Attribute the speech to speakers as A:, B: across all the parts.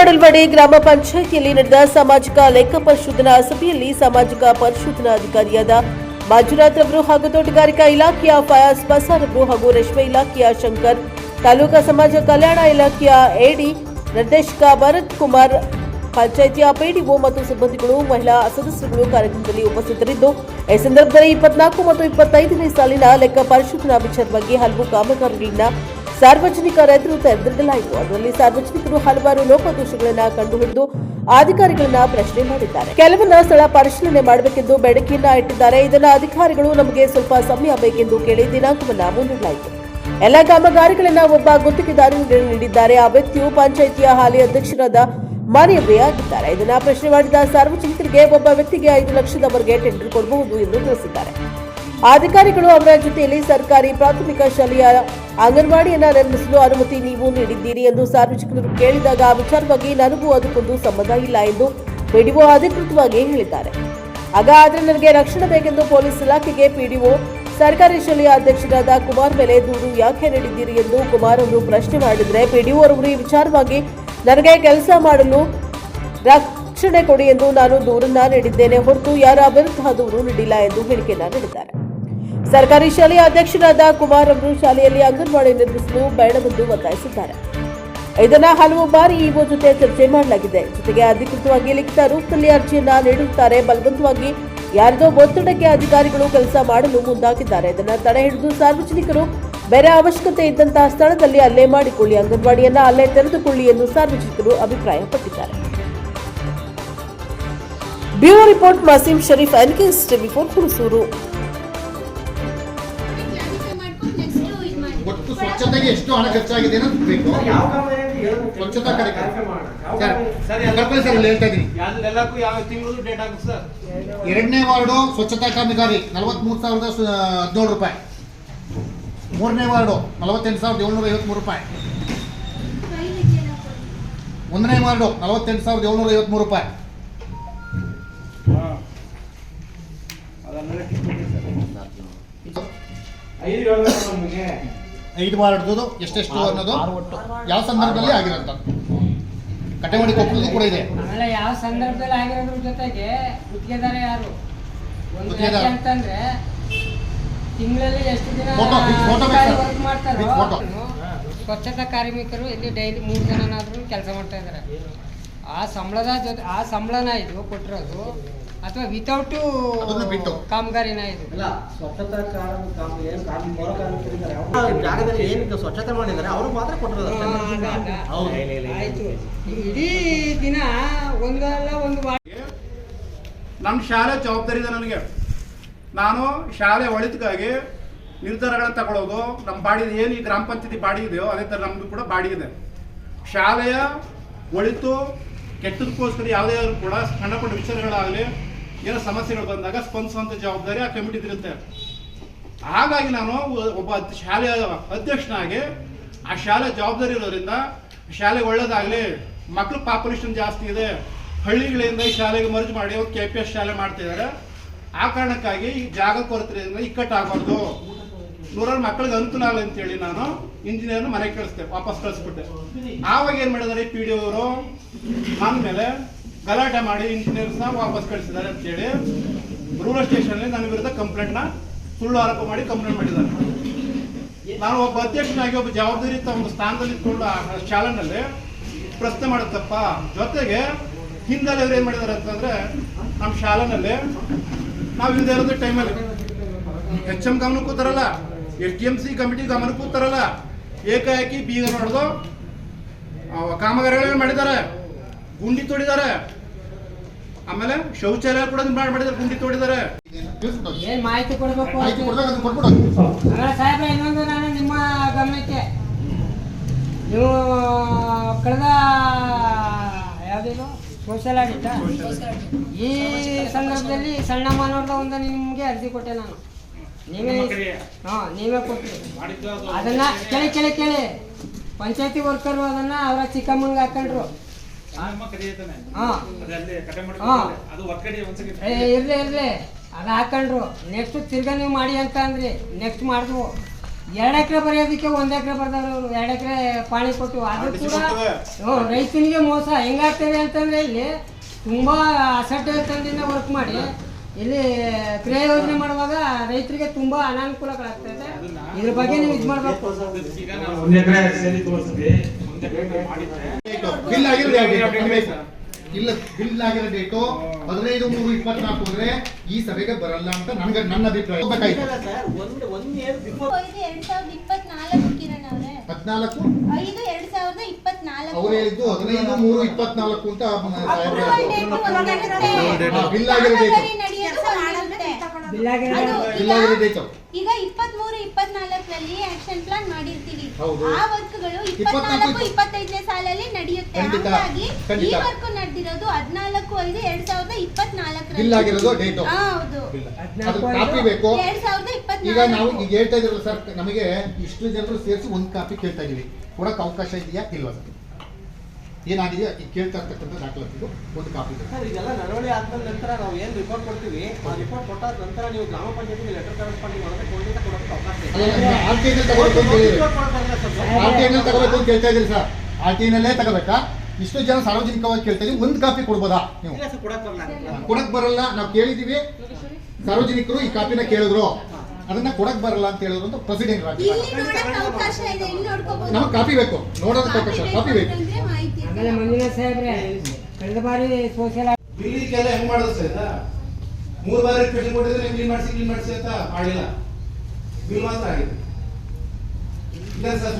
A: ಮಾಡಲ್ವಾಡಿ ಗ್ರಾಮ ಪಂಚಾಯಿತಿಯಲ್ಲಿ ನಡೆದ ಸಾಮಾಜಿಕ ಲೆಕ್ಕ ಪರಿಶೋಧನಾ ಸಭೆಯಲ್ಲಿ ಸಾಮಾಜಿಕ ಪರಿಶೋಧನಾ ಅಧಿಕಾರಿಯಾದ ಮಂಜುನಾಥ್ ರವರು ಹಾಗೂ ತೋಟಗಾರಿಕಾ ಇಲಾಖೆಯ ಫಯಾಜ್ ಬಸಾರ್ ರವರು ಹಾಗೂ ರೇಷ್ಮೆ ಇಲಾಖೆಯ ಶಂಕರ್, ತಾಲೂಕಾ ಸಮಾಜ ಕಲ್ಯಾಣ ಇಲಾಖೆಯ ಎಡಿ ನಿರ್ದೇಶಕ ಭರತ್ ಕುಮಾರ್ ಪಂಚಾಯಿತಿಯ ಪಿಡಿಒ ಮತ್ತು ಸಿಬ್ಬಂದಿಗಳು, ಮಹಿಳಾ ಸದಸ್ಯರುಗಳು ಕಾರ್ಯಕ್ರಮದಲ್ಲಿ ಉಪಸ್ಥಿತರಿದ್ದು, ಈ ಸಂದರ್ಭದಲ್ಲಿ ಇಪ್ಪತ್ನಾಲ್ಕು ಮತ್ತು ಇಪ್ಪತ್ತೈದನೇ ಸಾಲಿನ ಲೆಕ್ಕ ಪರಿಶೋಧನಾ ವಿಚಾರವಾಗಿ ಹಲವು ಕಾಮಗಾರಿಗಳನ್ನ ಸಾರ್ವಜನಿಕ ರೈತರು ತೆರೆದಿಡಲಾಯಿತು. ಅದರಲ್ಲಿ ಸಾರ್ವಜನಿಕರು ಹಲವಾರು ಲೋಪದೋಷಗಳನ್ನ ಕಂಡುಹಿಡಿದು ಅಧಿಕಾರಿಗಳನ್ನ ಪ್ರಶ್ನೆ ಮಾಡಿದ್ದಾರೆ. ಕೆಲವನ್ನ ಸ್ಥಳ ಪರಿಶೀಲನೆ ಮಾಡಬೇಕೆಂದು ಬೇಡಿಕೆಯನ್ನ ಇಟ್ಟಿದ್ದಾರೆ. ಇದನ್ನ ಅಧಿಕಾರಿಗಳು ನಮಗೆ ಸ್ವಲ್ಪ ಸಮಯ ಬೇಕೆಂದು ಕೇಳಿ ದಿನಾಂಕವನ್ನ ಮುಂದೂಡಲಾಯಿತು. ಎಲ್ಲ ಕಾಮಗಾರಿಗಳನ್ನ ಒಬ್ಬ ಗುತ್ತಿಗೆದಾರರು ನೀಡಿದ್ದಾರೆ. ಆ ವ್ಯಕ್ತಿಯು ಪಂಚಾಯಿತಿಯ ಹಾಲಿ ಅಧ್ಯಕ್ಷರಾದ ಮಾನ್ಯವೇ ಆಗಿದ್ದಾರೆ ಇದನ್ನ ಪ್ರಶ್ನೆ ಮಾಡಿದ ಸಾರ್ವಜನಿಕರಿಗೆ ಒಬ್ಬ ವ್ಯಕ್ತಿಗೆ ಐದು ಲಕ್ಷದವರೆಗೆ ಟೆಂಡರ್ ಕೊಡಬಹುದು ಎಂದು ತಿಳಿಸಿದ್ದಾರೆ. ಅಧಿಕಾರಿಗಳು ಅವರ ಜೊತೆಯಲ್ಲಿ ಸರ್ಕಾರಿ ಪ್ರಾಥಮಿಕ ಶಾಲೆಯ ಅಂಗನವಾಡಿಯನ್ನ ನಿರ್ಮಿಸಲು ಅನುಮತಿ ನೀವು ನೀಡಿದ್ದೀರಿ ಎಂದು ಸಾರ್ವಜನಿಕರು ಕೇಳಿದಾಗ ಆ ವಿಚಾರವಾಗಿ ನನಗೂ ಅದಕ್ಕೊಂದು ಸಂಬಂಧ ಇಲ್ಲ ಎಂದು ಪಿಡಿಒ ಅಧಿಕೃತವಾಗಿ ಹೇಳಿದ್ದಾರೆ. ಆಗ ಆದರೆ ನನಗೆ ರಕ್ಷಣೆ ಬೇಕೆಂದು ಪೊಲೀಸ್ ಇಲಾಖೆಗೆ ಪಿಡಿಒ ಸರ್ಕಾರಿ ಶಾಲೆಯ ಅಧ್ಯಕ್ಷರಾದ ಕುಮಾರ್ ಮೇಲೆ ದೂರು ಯಾಕೆ ನೀಡಿದ್ದೀರಿ ಎಂದು ಕುಮಾರ್ ಅವರು ಪ್ರಶ್ನೆ ಮಾಡಿದರೆ ಪಿಡಿಒ ಅವರು ಈ ವಿಚಾರವಾಗಿ ನನಗೆ ಕೆಲಸ ಮಾಡಲು ರಕ್ಷಣೆ ಕೊಡಿ ಎಂದು ನಾನು ದೂರನ್ನ ನೀಡಿದ್ದೇನೆ ಹೊರತು ಯಾರ ವಿರುದ್ಧ ದೂರು ನೀಡಿಲ್ಲ ಎಂದು ಹೇಳಿಕೆಯನ್ನ ನೀಡಿದ್ದಾರೆ. ಸರ್ಕಾರಿ ಶಾಲೆಯ ಅಧ್ಯಕ್ಷರಾದ ಕುಮಾರ್ ಅವರು ಶಾಲೆಯಲ್ಲಿ ಅಂಗನವಾಡಿ ನಿರ್ಮಿಸಲು ಬೇಡವೆಂದು ಒತ್ತಾಯಿಸಿದ್ದಾರೆ. ಇದನ್ನ ಹಲವು ಬಾರಿ ಇಒ ಜೊತೆ ಚರ್ಚೆ ಮಾಡಲಾಗಿದೆ. ಜೊತೆಗೆ ಅಧಿಕೃತವಾಗಿ ಲಿಖಿತ ರೂಪದಲ್ಲಿ ಅರ್ಜಿಯನ್ನ ನೀಡುತ್ತಾರೆ. ಬಲವಂತವಾಗಿ ಯಾರದೋ ಒತ್ತಡಕ್ಕೆ ಅಧಿಕಾರಿಗಳು ಕೆಲಸ ಮಾಡಲು ಮುಂದಾಗಿದ್ದಾರೆ. ಇದನ್ನು ತಡೆ ಹಿಡಿದು ಸಾರ್ವಜನಿಕರು ಬೇರೆ ಅವಶ್ಯಕತೆ ಇದ್ದಂತಹ ಸ್ಥಳದಲ್ಲಿ ಅಲ್ಲೇ ಮಾಡಿಕೊಳ್ಳಿ ಅಂಗನವಾಡಿಯನ್ನ ಅಲ್ಲೇ ತೆರೆದುಕೊಳ್ಳಿ ಎಂದು ಸಾರ್ವಜನಿಕರು ಅಭಿಪ್ರಾಯಪಟ್ಟಿದ್ದಾರೆ. Bureau report Masim Sharif NKS TV four Hunsur.
B: ಒಟ್ಟು ಸ್ವಚ್ಛತೆಗೆ ಎಷ್ಟು ಹಣ ಖರ್ಚಾಗಿದೆ ಅನ್ನೋದು ಬೇಕು.
C: ಯಾವ ಕಾಮ ಏನು ಹೇಳು?
B: ಸ್ವಚ್ಛತಾ ಕಾರ್ಯಕ್ರಮ.
C: ಮಾಡೋಣ. ಯಾವ
B: ಸರ್
C: ಕಾಮ-
D: ಸರ್,
B: ಕಲ್ಪನೆ ಇಲ್ಲಿ ಹೇಳ್ತಾ ಇದ್ದೀನಿ.
D: ಎಲ್ಲಕ್ಕೂ ಯಾವ ತಿಂಗಳು ಡೇಟ್ ಆಗುತ್ತೆ ಸರ್?
B: ಎರಡನೇ ವಾರ್ಡು ಸ್ವಚ್ಛತಾ ಕಾಮಗಾರಿ ನಲವತ್ಮೂರು ಸಾವಿರದ ಹದಿನೇಳು ರೂಪಾಯಿ. ಮೂರನೇ ವಾರ್ಡು ನಲವತ್ತೆಂಟು ಸಾವಿರದ ಏಳ್ನೂರ ಐವತ್ಮೂರು ರೂಪಾಯಿ. ಒಂದನೇ ವಾರ್ಡು ನಲವತ್ತೆಂಟು ಸಾವಿರದ ಏಳ್ನೂರ ಐವತ್ಮೂರು ರೂಪಾಯಿ.
C: ಐದು ಹೇಳ್ಬೇಕು ನಮಗೆ
B: ಐದು ವಾರ್ಡ್ದು ಎಷ್ಟೆಷ್ಟು ಅನ್ನೋದು ಯಾವ ಸಂದರ್ಭದಲ್ಲಿ ಆಗಿರೋಂಥ ಕಟ್ಟೆಮಾಡಿ ಕೊಪ್ಪಳದ್ದು ಕೂಡ ಇದೆ.
E: ಆಮೇಲೆ ಯಾವ ಸಂದರ್ಭದಲ್ಲಿ ಆಗಿರೋದ್ರ ಜೊತೆಗೆ ಗುತ್ತಿಗೆದಾರ ಯಾರು? ಅಂತಂದ್ರೆ ತಿಂಗಳಲ್ಲಿ ಎಷ್ಟು ದಿನ ವರ್ಕ್ ಮಾಡ್ತಾರೋ? ಸ್ವಚ್ಛತಾ ಕಾರ್ಮಿಕರು ಇಲ್ಲಿ ಡೈಲಿ ಮೂರು ಜನನಾದ್ರೂ ಕೆಲಸ ಮಾಡ್ತಾ ಇದ್ದಾರೆ. ಆ ಸಂಬಳದ ಜೊತೆ ಆ ಸಂಬಳನ ಇದು ಕೊಟ್ಟಿರೋದು. ಅಥವಾ ವಿತೌಟ್
B: ಅದನ್ನ ಬಿಟ್ಟು.
E: ಕಾಮಗಾರಿನ ಇದು.
F: ಸ್ವಚ್ಛತಾ ಜಾಗದಲ್ಲಿ ಏನು ಸ್ವಚ್ಛತೆ ಮಾಡಿದ್ದಾರೆ ಅವರು ಮಾತ್ರ ಕೊಟ್ಟಿರೋದು.
E: ಆಯ್ತು. ಇಡೀ ದಿನ ಒಂದಲ್ಲ ಒಂದು ವಾರ
D: ನಮ್ಮ ಶಾಲೆ ಜವಾಬ್ದಾರಿ ಇದೆ ನನಗೆ. ನಾನು ಶಾಲೆ ಒಳಿತಿಗಾಗಿ ನಿರ್ಧಾರಗಳನ್ನ ತಗೊಳ್ಳೋದು ನಮ್ಮ ಬಾಡಿ ಏನು ಈ ಗ್ರಾಮ ಪಂಚಾಯತಿ ಬಾಡಿ ಇದೆಯೋ ಅದೇ ಥರ ನಮ್ಮದು ಕೂಡ ಬಾಡಿ ಇದೆ. ಶಾಲೆಯ ಒಳಿತು, ಕೆಟ್ಟದಕ್ಕೋಸ್ಕರ ಯಾವುದೇ ಆದರೂ ಕೂಡ ಸಣ್ಣ ಪುಟ್ಟ ವಿಚಾರಗಳಾಗಲಿ, ಏನೋ ಸಮಸ್ಯೆಗಳು ಬಂದಾಗ ಸ್ಪಂದಿಸುವಂಥ ಜವಾಬ್ದಾರಿ ಆ ಕಮಿಟಿ ಇರುತ್ತೆ. ಹಾಗಾಗಿ ನಾನು ಒಬ್ಬ ಶಾಲೆಯ ಅಧ್ಯಕ್ಷನಾಗಿ ಆ ಶಾಲೆ ಜವಾಬ್ದಾರಿ ಇರೋದ್ರಿಂದ ಶಾಲೆಗೆ ಒಳ್ಳೇದಾಗಲಿ ಮಕ್ಕಳು ಪಾಪ್ಯುಲೇಷನ್ ಜಾಸ್ತಿ ಇದೆ, ಹಳ್ಳಿಗಳಿಂದ ಈ ಶಾಲೆಗೆ ಮರ್ಜ್ ಮಾಡಿ ಕೆ ಪಿ ಎಸ್ ಶಾಲೆ ಮಾಡ್ತಿದ್ದಾರೆ. ಆ ಕಾರಣಕ್ಕಾಗಿ ಈ ಜಾಗ ಕೊರತೆಯಿಂದ ಇಕ್ಕಟ್ಟಾಗಬಾರ್ದು. ನೂರಾರು ಮಕ್ಕಳಿಗೆ ಅನುಕೂಲ ಆಗಲಿ ಅಂತೇಳಿ ನಾನು ಇಂಜಿನಿಯರ್ನ ಮನೆಗೆ ಕಳಿಸ್ದೆ, ವಾಪಸ್ ಕಳಿಸ್ಬಿಟ್ಟೆ. ಆವಾಗ ಏನು ಮಾಡಿದ್ದಾರೆ ಪಿ ಡಿ ಅವರು? ನನ್ನ ಮೇಲೆ ಗಲಾಟೆ ಮಾಡಿ ಇಂಜಿನಿಯರ್ಸ್ನ ವಾಪಸ್ ಕಳಿಸಿದ್ದಾರೆ ಅಂತೇಳಿ ರೂರಲ್ ಸ್ಟೇಷನಲ್ಲಿ ನನ್ನ ವಿರುದ್ಧ ಕಂಪ್ಲೇಂಟ್ನ ಸುಳ್ಳು ಆರೋಪ ಮಾಡಿ ಕಂಪ್ಲೇಂಟ್ ಮಾಡಿದ್ದಾರೆ. ನಾನು ಒಬ್ಬ ಅಧ್ಯಕ್ಷನಾಗಿ ಒಬ್ಬ ಜವಾಬ್ದಾರಿಯುತ ಒಂದು ಸ್ಥಾನದಲ್ಲಿ ಇಟ್ಕೊಂಡು ಆ ಶಾಲೆನಲ್ಲಿ ಪ್ರಶ್ನೆ ಮಾಡುತ್ತಪ್ಪ ಜೊತೆಗೆ ಹಿಂದಲ್ಲಿ ಅವ್ರು ಏನು ಮಾಡಿದ್ದಾರೆ ಅಂತಂದ್ರೆ, ನಮ್ಮ ಶಾಲೆನಲ್ಲಿ ನಾವು ಇಲ್ಲದೆ ಇರೋದು ಟೈಮಲ್ಲಿ ಎಚ್ ಎಂ ಗಮನಕ್ಕೆ ಕೂತಾರಲ್ಲ S D M C committee ಗಮನಕ್ಕೆ ಕೂತಾರಲ್ಲ. ಏಕಾಏಕಿ ಬೀಗ ನೋಡ್ದು ಕಾಮಗಾರಿಗಳನ್ನ ಮಾಡಿದ್ದಾರೆ. ಗುಂಡಿ ತೋಡಿದ್ದಾರೆ. ಆಮೇಲೆ ಶೌಚಾಲಯ ಕೂಡ ಮಾಡಿ ಮಾಡಿದ್ದಾರೆ ಗುಂಡಿ ತೋಡಿದ್ದಾರೆ.
E: ಏನ್ ಮಾಹಿತಿ ಕೊಡ್ಬೇಕು? ಇನ್ನೊಂದು ನಾನು ನಿಮ್ಮ ಗಮನಕ್ಕೆ. ನೀವು ಕಳೆದ ಯಾವುದಿದು ಸೋಷಿಯಲ್ ಈ ಸಂದರ್ಭದಲ್ಲಿ ಸಣ್ಣ ಮಾನವರದ ಒಂದು ನಿಮಗೆ ಅರ್ಜಿ ಕೊಟ್ಟೆ ನಾನು. ನೀವೇ ಹಾಂ ನೀವೇ ಕೊಟ್ರಿ. ಅದನ್ನ ಕೇಳಿ ಕೇಳಿ ಕೇಳಿ. ಪಂಚಾಯತಿ ವರ್ಕರು ಅದನ್ನ ಅವರ ಚಿಕ್ಕಮ್ಮನ್ಗೆ ಹಾಕೊಂಡ್ರು. ಹಾಂ. ಇರ್ಲಿ ಇರ್ಲಿ. ಅದು ಹಾಕೊಂಡ್ರು. ನೆಕ್ಸ್ಟ್ ತಿರ್ಗಾ ನೀವು ಮಾಡಿ ಅಂತ ಅಂದ್ರಿ. ನೆಕ್ಸ್ಟ್ ಮಾಡಿದ್ವು. ಎರಡು ಎಕರೆ ಬರೆಯೋದಕ್ಕೆ ಒಂದ್ ಎಕರೆ ಬರ್ದವ್ರು ಅವರು ಎರಡು ಎಕರೆ ಪಾಣಿ ಕೊಟ್ಟು ಅದು ಕೂಡ ರೈತನಿಗೆ ಮೋಸ. ಹೆಂಗಾಗ್ತದೆ ಅಂತಂದ್ರೆ ಇಲ್ಲಿ ತುಂಬಾ ಅಸಡ್ಡತನದಿಂದ ವರ್ಕ್ ಮಾಡಿ ಇಲ್ಲಿ ಕ್ರಿಯಾ ಯೋಜನೆ ಮಾಡುವಾಗ ರೈತರಿಗೆ ತುಂಬಾ ಅನಾನುಕೂಲಗಳಾಗ್ತದೆ. ಇದ್ರ ಬಗ್ಗೆ ನೀವು ಇದು ಮಾಡಬೇಕು.
C: ಈಗ ನಾವು ಒಂದ್ ಎಕರೆ ಸೇರಿ ತೋರಿಸಿದ್ವಿ
B: ಇಲ್ಲ ಬಿಲ್ ಆಗಿರೋ ಡೇಟು ಹದಿನೈದು ಮೂರು ಇಪ್ಪತ್ನಾಲ್ಕು ಅಂದ್ರೆ ಈ ಸಭೆಗೆ ಬರಲ್ಲ ಅಂತ ನನ್ಗೆ ನನ್ನ ಅಭಿಪ್ರಾಯ. ಹದಿನಾಲ್ಕು?
G: ಐದು ಎರಡ್ ಸಾವಿರದ ಇಪ್ಪತ್ನಾಲ್ಕು.
B: ಅವ್ರು ಹೇಳಿದ್ದು ಹದಿನೈದು ಮೂರು ಇಪ್ಪತ್ನಾಲ್ಕು ಅಂತ
G: ಇಲ್ಲ.
B: ಬಿಲ್ ಆಗಿರೋ ಡೇಟು.
E: ಬಿಲ್ ಆಗಿರೋ
B: ಡೇಟು
G: ಈಗ ಇಪ್ಪತ್ಮೂರು ಇಪ್ಪತ್ನಾಲ್ಕರಲ್ಲಿ ಆಕ್ಷನ್ ಪ್ಲಾನ್ ಮಾಡಿರ್ತೀವಿ.
B: ಹೌದು.
G: ಆ ವರ್ಕ್ಗಳು
B: ಇಪ್ಪತ್ನಾಲ್ಕು,
G: ಇಪ್ಪತ್ನಾಲ್ಕು ಇಪ್ಪತ್ತೈದನೇ ಸಾಲಲ್ಲಿ ನಡೆಯುತ್ತೆ.
B: ಖಂಡಿತ,
G: ಹಂಗಾಗಿ ಈ
B: ಖಂಡಿತ.
G: ವರ್ಕ್ ನಡೆದಿರೋದು ಹದಿನಾಲ್ಕು ಐದು ಎರಡ್ ಸಾವಿರದ ಇಪ್ಪತ್ನಾಲ್ಕರಲ್ಲಿ.
B: ಆಗಿರೋದು ಡೇಟು.
G: ಹೌದು.
B: ಬಿಲ್. ಅದು ಕಾಪಿ ಬೇಕು.
G: ಎರಡ್ ಸಾವಿರದ
B: ಈಗ ನಾವು
G: ಇಪ್ಪತ್ನಾಲ್ಕು
B: ಈಗ ಹೇಳ್ತಾ ಇದ್ರಲ್ಲ ಸರ್ ನಮಗೆ ಇಷ್ಟು ಜನರು ಸೇರಿಸಿ ಒಂದು ಕಾಪಿ ಕೇಳ್ತಾ ಇದೀವಿ ಕೊಡಕ್ಕೆ ಅವಕಾಶ ಇದೆಯಾ ಇಲ್ವಾ ಸರ್? ಏನಾಗಿದೆಯಾ ಈ ಕೇಳ್ತಾ ಇರ್ತಕ್ಕಂಥ ದಾಖಲಾತಿದು ಒಂದು ಕಾಪಿ
F: ಸರ್ ಇದೆಲ್ಲ ನಡವಳಿ ಆದ್ಮೇಲೆ ನಂತರ ನಾವು ಏನು ರಿಪೋರ್ಟ್ ಕೊಡ್ತೀವಿ? ಆ ರಿಪೋರ್ಟ್ ಕೊಟ್ಟಾದ ನಂತರ ನೀವು ಗ್ರಾಮ ಪಂಚಾಯತಿಗೆ ಲೆಟರ್ ಕರೆಸ್ಪಾಂಡಿಂಗ್ ಮಾಡಿದ್ರೆ ಖಂಡಿತ ಕೊಡೋಕ್ಕೆ ಅವಕಾಶ
B: ತಗೋಬೇಕು ಅಂತ ಕೇಳ್ತಾ ಇದ್ದೀರಿ ಸರ್. ಆರ್ ಟಿ ತಗೋಬೇಕಾ? ಇಷ್ಟು ಜನ ಸಾರ್ವಜನಿಕವಾಗಿ ಕೇಳ್ತಾ ಇದೀವಿ ಒಂದು ಕಾಪಿ ಕೊಡ್ಬೋದಾ ನೀವು? ಕೊಡಕ್ ಬರಲ್ಲ. ನಾವು ಕೇಳಿದೀವಿ ಸಾರ್ವಜನಿಕರು ಈ ಕಾಪಿನ ಕೇಳಿದ್ರು. ಅದನ್ನ ಕೊಡಕ್ ಬರಲ್ಲ ಅಂತ ಹೇಳಿದ್ರು ಅಂತ ಪ್ರೆಸಿಡೆಂಟ್
G: ಇಲ್ಲಿ ನೋಡಕ್ ಅವಕಾಶ ಇದೆ ಇಲ್ಲಿ ನೋಡ್ಕೋಬಹುದು
B: ನಮಗೆ ಕಾಪಿ ಬೇಕು. ನೋಡೋದಕ್ಕೆ ಅವಕಾಶ ಕಾಪಿ ಬೇಕು.
E: ಆಮೇಲೆ ಮಂಜುನಾಥ್ ಸಾಹೇಬ್ರೆ ಕಳೆದ ಬಾರಿ ಸೋಷಿಯಲ್
D: ಕೆಲ ಹೆಂಗ್ ಮಾಡೋದು ಸರ್ ಮೂರು ಬಾರಿ ರಿಕ್ವೆಸ್ಟ್ ಕೊಟ್ಟಿದ್ರೆ ಕ್ಲೀನ್ ಮಾಡಿಸಿ ಕ್ಲೀನ್ ಮಾಡಿಸಿ ಅಂತ ಮಾಡಿಲ್ಲ. ಬಿಲ್ ಮಾತ್ರ ಆಗಿದೆ. ಇಲ್ಲ ಸರ್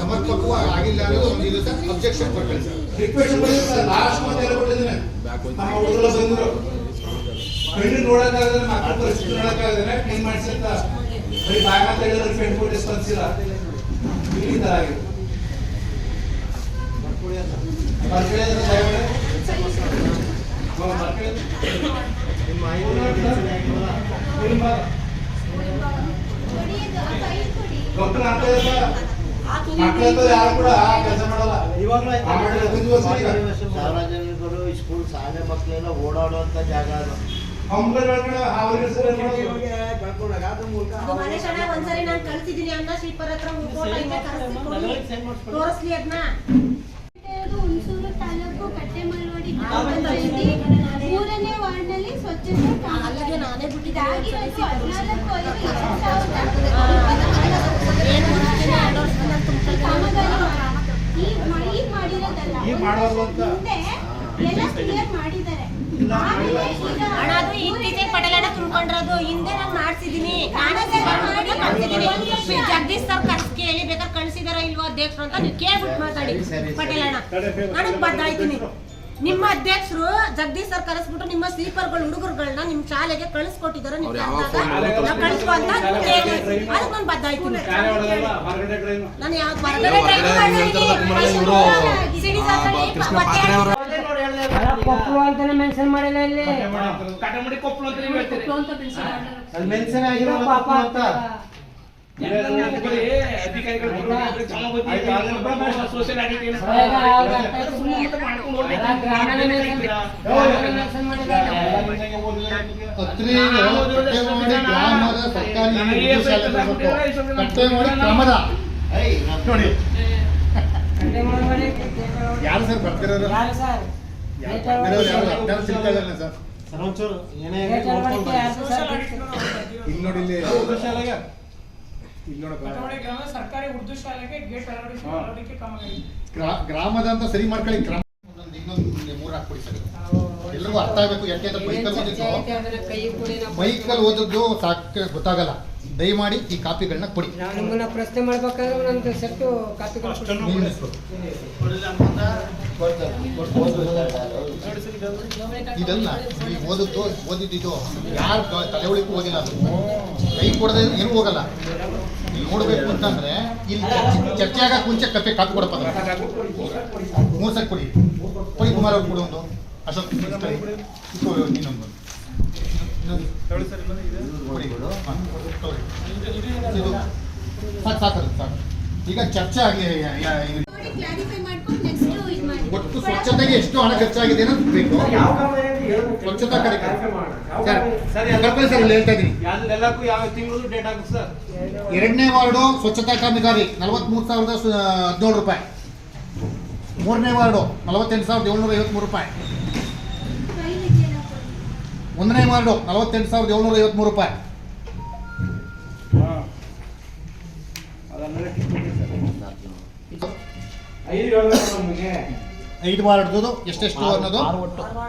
B: ಸಮರ್ಪಕವಾಗಿ ಆಗಿಲ್ಲ ಅನ್ನೋದು ಒಂದು ಇದು ಸರ್ ಅಬ್ಜೆಕ್ಷನ್ ಬರ್ಕೊಳ್ಳಿ sir.
D: Request sir last month ಎಲ್ಲ ಕೊಟ್ಟಿದ್ದೇನೆ. ನಮ್ಮ ಹುಡುಗರು ಬಂದ್ರು ಕಣ್ಣು ನೋಡಕ್ಕಾಗದ್ರೆ ಮಕ್ಕಳ ಪರಿಸ್ಥಿತಿ ನೋಡಕ್ಕಾಗದ್ರೆ ಕ್ಲೀನ್ ಮಾಡಿಸಿ ಅಂತ ಬರೀ ಬಾಯ್ ಮಾತಾಡಿದ್ರೆ ಫ್ರೆಂಡ್ ಫೋಟೋ ಕೊಟ್ಟು ಸ್ಪಂದಿಸಿಲ್ಲ ಇಲ್ಲಿ ತರ ಆಗಿದೆ. ಡಾಕ್ಟರ್ ಯಾರು ಕೂಡ ಕೆಲಸ ಮಾಡಲ್ಲ.
F: ಇವಾಗಲೂ
H: ಸ್ಕೂಲ್ ಶಾಲೆ ಮಕ್ಕಳೆಲ್ಲ ಓಡಾಡುವಂತ ಜಾಗ ಅದು.
I: ಒಂದ್ಸರಿ ನಾನು ಕಳ್ಸಿದೀನಿ ಅನ್ನ ಶ್ರೀಪರ್ ಹತ್ರ ತೋರಿಸ್ಲಿ ಅದನ್ನ
G: ಹುಣಸೂರು ತಾಲೂಕು ಕಟ್ಟೆಮಲ್ವಾಡಿ ಮೂರನೇ ವಾರ್ಡ್ನಲ್ಲಿ ಸ್ವಚ್ಛತೆ.
I: ಅಲ್ಲಿಗೆ ನಾನೇ ಒಂದ್ಸರಿ
G: ಹದಿನಾಲ್ಕು ಐದು ಎರಡು ಸಾವಿರದ. ಕಾಮಗಾರಿ ಈಗ ಮಾಡಿರೋದಲ್ಲ
I: ಅಣ್ಣ ಹಿಂದೆ ನಾನು ಮಾಡ್ಸಿದೀನಿ. ನಾನೇ ಸೇರ್ಕೊಂಡು ಮಾಡಿ ಕಳ್ಸಿದೀನಿ. ಜಗದೀಶ್ ಸರ್ ಕರ್ಸ್ ಕೇಳಿ ಬೇಕಾದ್ರೆ ಕಳ್ಸಿದಾರ ಇಲ್ವೋ ಅಧ್ಯಕ್ಷರು ಅಂತ ನೀವು ಕೇಳ್ಬಿಟ್ಟು ಮಾತಾಡಿ ಪಟೇಲಣ್ಣ. ನನಗೆ ಬದ್ದಾಯ್ತೀನಿ ನಿಮ್ಮ ಅಧ್ಯಕ್ಷರು ಜಗದೀಶ್ ಸರ್ ಕರೆಸ್ಬಿಟ್ಟು ನಿಮ್ಮ ಸ್ಲೀಪರ್ಗಳು ಹುಡುಗರುಗಳನ್ನ ನಿಮ್ ಶಾಲೆಗೆ ಕಳಿಸ್ಕೊಟ್ಟಿದ್ದಾರೆ ಕರ್ದಾಗ ನಾವು ಕಳಿಸ್ಕೊ ಅಂತ ಕೇಳಿ. ಅದಕ್ಕೆ ನಾನು
D: ಟ್ರೈನು.
I: ನಾನು ಯಾವ್ದು ಹೊರಗಡೆ
E: ಕೊಪ್ಪಳು ಅಂತಾನೆ ಮೆನ್ಷನ್ ಮಾಡಿಲ್ಲ ಇಲ್ಲಿ
C: ಕಟಮಡಿ ಕೊಪ್ಪಳು ಅಂತ ನೀವು ಹೇಳ್ತೀರಿ
F: ಅಲ್ಲಿ ಮೆನ್ಷನ್ ಆಗಿರೋ
E: ಪಾಪ
F: ಅಂತ
B: ಸರ್ಕಾರಿ ನೋಡಿ ಯಾರು ಸರ್ ಬರ್ತಿರೋದು?
E: ಯಾರು ಸರ್?
B: ಇದಾರಲ್ಲ ಸರ್.
F: ಒಂಚೂರು ಏನೇ
B: ಇಲ್ಲಿ ನೋಡಿ ಇಲ್ಲಿ ಇಲ್ಲಿ ನೋಡಪ್ಪ.
J: ಸರ್ಕಾರಿ ಉರ್ದು ಶಾಲೆಗೆ ಗೇಟ್ ಅಳವಡಿಕೆ
B: ಮಾಡ್ಕೊಳ್ಳಿ. ಕ್ರಮ ಇನ್ನೊಂದು ಮೂರು ಹಾಕ್ಬಿಡಿ ಸರ್. ಎಲ್ರಿಗೂ ಅರ್ಥ ಆಗಬೇಕು ಯಾಕೆಂದ್ರೆ ಬೈಕಲ್ಲಿ ಓದಿದ್ದು? ಬೈಕಲ್ಲಿ ಓದಿದ್ದು ಸಾಕ ಗೊತ್ತಾಗಲ್ಲ. ದಯಮಾಡಿ ಈ ಕಾಪಿಗಳನ್ನ ಕೊಡಿ.
E: ನಾವು ನಿಮ್ಮನ್ನ ಪ್ರಶ್ನೆ ಮಾಡ್ಬೇಕಾದ್ರೆ ನಂದು ಸೆಟ್ಟು ಕಾಪಿಗಳು ಕೊಡಿ.
B: ನೀವು ನಿಲ್ಲಿಸ್ಬೇಕು. ಇದಲ್ಲ ಈ ಓದಿದ್ದು ಓದಿದ್ದು ಯಾರು ತಲೆ ಉಳಿಕು ಓದಿಲ್ಲ ಅದು. ಕೈ ಕೊಡದೆ ಏನು ಹೋಗಲ್ಲ. ಇಲ್ಲಿ ನೋಡ್ಬೇಕು ಅಂತಂದ್ರೆ ಇಲ್ಲಿ ಚರ್ಚೆ- ಆಗ ಆಗಕ್ಕೆ ಮುಂಚೆ ಕಪ್ಪೆ ಕಾಪಿ ಕೊಡಪ್ಪ. ಮೂರು ಸೆಟ್ ಕೊಡಿ. ಕೊಡಿ ಕುಮಾರ್ ಅವ್ರು ಕೊಡು ಒಂದು. ಅಶೋಕ್ ಇನ್ನೊಂದು. ಈಗ ಚರ್ಚೆ ಆಗಲಿ
G: ನೋಡಿ ಕ್ಲಾರಿಫೈ ಮಾಡ್ಕೊಂಡು ನೆಕ್ಸ್ಟ್ ಇದು ಮಾಡಿ.
B: ಒಟ್ಟು ಸ್ವಚ್ಛತೆಗೆ ಎಷ್ಟು ಹಣ ಖರ್ಚಾಗಿದೆ ಅನ್ನೋದು ಬೇಕು. ಸ್ವಚ್ಛತಾ ಕಾರ್ಯಕ್ರಮ. ಸರ್ ಹೇಳ್ತಾ ಇದ್ದೀನಿ.
C: ಎಲ್ಲಕ್ಕೂ ಯಾವ ತಿಂಗಳು ಡೇಟ್ ಆಗುತ್ತೆ ಸರ್.
B: ಎರಡನೇ ವಾರ್ಡು ಸ್ವಚ್ಛತಾ ಕಾಮಗಾರಿ ನಲವತ್ಮೂರು ಸಾವಿರದ ಸು- ಹದಿನೇಳು ರೂಪಾಯಿ. ಮೂರನೇ ವಾರ್ಡು ನಲವತ್ತೆಂಟು ಸಾವಿರದ ಏಳ್ನೂರ ಐವತ್ಮೂರು ರೂಪಾಯಿ. ಒಂದನೇ ಮಾರ್ಡು ನಲವತ್ತೆಂಟು ಸಾವಿರದ ಏಳ್ನೂರ ಐವತ್ಮೂರು ರೂಪಾಯಿ.
F: ಐದು ಮಾರ್ಡ್ದು ನಮಗೆ.
B: ಐದು ವಾರ್ಡ್ದು ಎಷ್ಟೆಷ್ಟು ಅನ್ನೋದು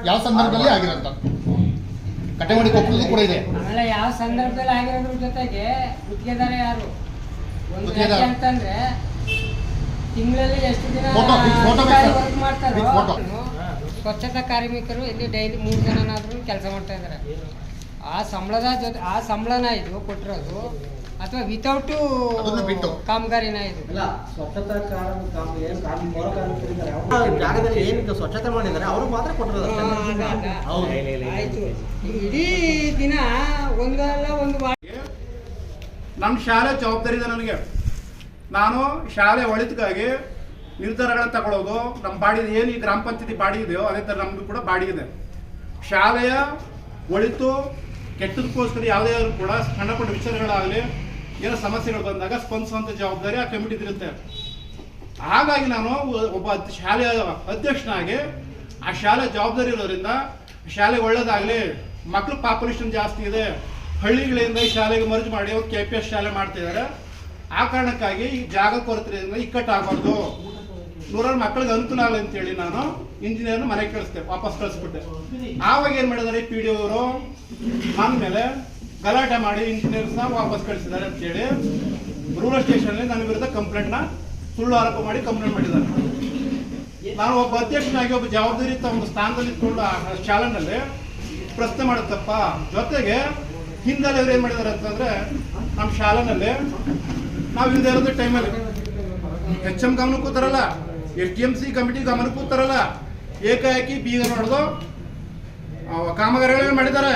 B: ಯಾವ ಸಂದರ್ಭದಲ್ಲಿ ಆಗಿರೋಂಥ? ಮಾಡಿ ಕೊಪ್ಪಳದ್ದು ಕೂಡ ಇದೆ.
E: ಆಮೇಲೆ ಯಾವ ಸಂದರ್ಭದಲ್ಲಿ ಆಗಿರೋದ್ರ ಜೊತೆಗೆ ಗುತ್ತಿಗೆದಾರ ಯಾರು? ಒಂದು
B: ಗುತ್ತಿಗೆದಾರ.
E: ಅಂತಂದ್ರೆ ತಿಂಗಳಲ್ಲಿ ಎಷ್ಟು ದಿನ
B: ಬೇಕು
E: ಮಾಡ್ತಾರೋ?
B: Photo.
E: ಸ್ವಚ್ಛತಾ ಕಾರ್ಮಿಕರು ಇಲ್ಲಿ ಡೈಲಿ ಮೂರು ಜನನಾದ್ರೂ ಕೆಲಸ ಮಾಡ್ತಾ ಇದ್ದಾರೆ ಆ ಸಂಬಳದ ಜೊತೆ ಆ ಸಂಬಳನ ಇದು ಕೊಟ್ಟಿರೋದು ಅಥವಾ ವಿತೌಟು. ಕಾಮಗಾರಿನ ಇದು?
F: ಇಲ್ಲ ಸ್ವಚ್ಛತಾ ಕಾಮ ಏನು ಜಾಗದಲ್ಲಿ ಸ್ವಚ್ಛತೆ ಮಾಡಿದ್ದಾರೆ ಅವರು ಮಾತ್ರ ಕೊಟ್ಟಿರೋದು
E: ಆಯ್ತು. ಇಡೀ ದಿನ ಒಂದಲ್ಲ ಒಂದು
D: ನಮ್ಮ ಶಾಲೆ ಜವಾಬ್ದಾರಿ ಇದೆ ನನಗೆ. ನಾನು ಶಾಲೆ ಒಳಿತಿಗಾಗಿ ನಿರ್ಧಾರಗಳನ್ನ ತಗೊಳ್ಳೋದು ನಮ್ಮ ಬಾಡಿ ಏನು ಈ ಗ್ರಾಮ ಪಂಚಾಯತಿ ಬಾಡಿ ಇದೆಯೋ ಅದೇ ಥರ ನಮ್ಮದು ಕೂಡ ಬಾಡಿ ಇದೆ. ಶಾಲೆಯ ಒಳಿತು ಕೆಟ್ಟದಕ್ಕೋಸ್ಕರ ಯಾವುದೇ ಆದರೂ ಕೂಡ ಸಣ್ಣ ಪುಟ್ಟ ವಿಚಾರಗಳಾಗಲಿ, ಏನೋ ಸಮಸ್ಯೆಗಳು ಬಂದಾಗ ಸ್ಪಂದಿಸುವಂಥ ಜವಾಬ್ದಾರಿ ಆ ಕಮಿಟಿದಿರುತ್ತೆ ಹಾಗಾಗಿ ನಾನು ಒಬ್ಬ ಶಾಲೆಯ ಅಧ್ಯಕ್ಷನಾಗಿ ಆ ಶಾಲೆ ಜವಾಬ್ದಾರಿ ಇರೋದ್ರಿಂದ ಶಾಲೆಗೆ ಒಳ್ಳೇದಾಗಲಿ ಮಕ್ಕಳು ಪಾಪ್ಯುಲೇಷನ್ ಜಾಸ್ತಿ ಇದೆ, ಹಳ್ಳಿಗಳಿಂದ ಈ ಶಾಲೆಗೆ ಮರ್ಜ್ ಮಾಡಿ ಅವ್ರು ಕೆ ಪಿ ಎಸ್ ಶಾಲೆ ಮಾಡ್ತಿದ್ದಾರೆ. ಆ ಕಾರಣಕ್ಕಾಗಿ ಈ ಜಾಗ ಕೊರತೆಯಿಂದ ಇಕ್ಕಟ್ಟಾಗಬಾರ್ದು. ನೂರಾರು ಮಕ್ಕಳಿಗೆ ಅನುಕೂಲ ಆಗಲಿ ಅಂತೇಳಿ ನಾನು ಇಂಜಿನಿಯರ್ನ ಮನೆಗೆ ಕಳಿಸ್ದೆ, ವಾಪಸ್ ಕಳಿಸ್ಬಿಟ್ಟೆ. ಆವಾಗ ಏನು ಮಾಡಿದ್ದಾರೆ ಪಿ ಡಿ ಅವರು ಆಮೇಲೆ ಮೇಲೆ ಗಲಾಟೆ ಮಾಡಿ ಇಂಜಿನಿಯರ್ಸ್ನ ವಾಪಸ್ ಕಳಿಸಿದ್ದಾರೆ ಅಂತೇಳಿ ರೂರಲ್ ಸ್ಟೇಷನಲ್ಲಿ ನನ್ನ ವಿರುದ್ಧ ಕಂಪ್ಲೇಂಟ್ನ ಸುಳ್ಳು ಆರೋಪ ಮಾಡಿ ಕಂಪ್ಲೇಂಟ್ ಮಾಡಿದ್ದಾರೆ. ನಾನು ಒಬ್ಬ ಅಧ್ಯಕ್ಷನಾಗಿ ಒಬ್ಬ ಜವಾಬ್ದಾರಿಯುತ ಒಂದು ಸ್ಥಾನದಲ್ಲಿ ಇಟ್ಕೊಂಡು ಶಾಲೆನಲ್ಲಿ ಪ್ರಶ್ನೆ ಮಾಡುತ್ತಪ್ಪ, ಜೊತೆಗೆ ಹಿಂದಲ್ಲಿ ಅವ್ರು ಏನು ಮಾಡಿದ್ದಾರೆ ಅಂತಂದ್ರೆ ನಮ್ಮ ಶಾಲೆನಲ್ಲಿ ನಾವು ಇಲ್ಲದೆ ಇರೋದು ಟೈಮಲ್ಲಿ ಎಚ್ ಎಂ ಗಮನ ಕೂತಾರಲ್ಲ S D M C committee ಗಮನ ಕೂತಾರಲ್ಲ ಏಕಾಏಕಿ ಬೀಗ ನೋಡ್ದು ಕಾಮಗಾರಿಗಳನ್ನ ಮಾಡಿದ್ದಾರೆ.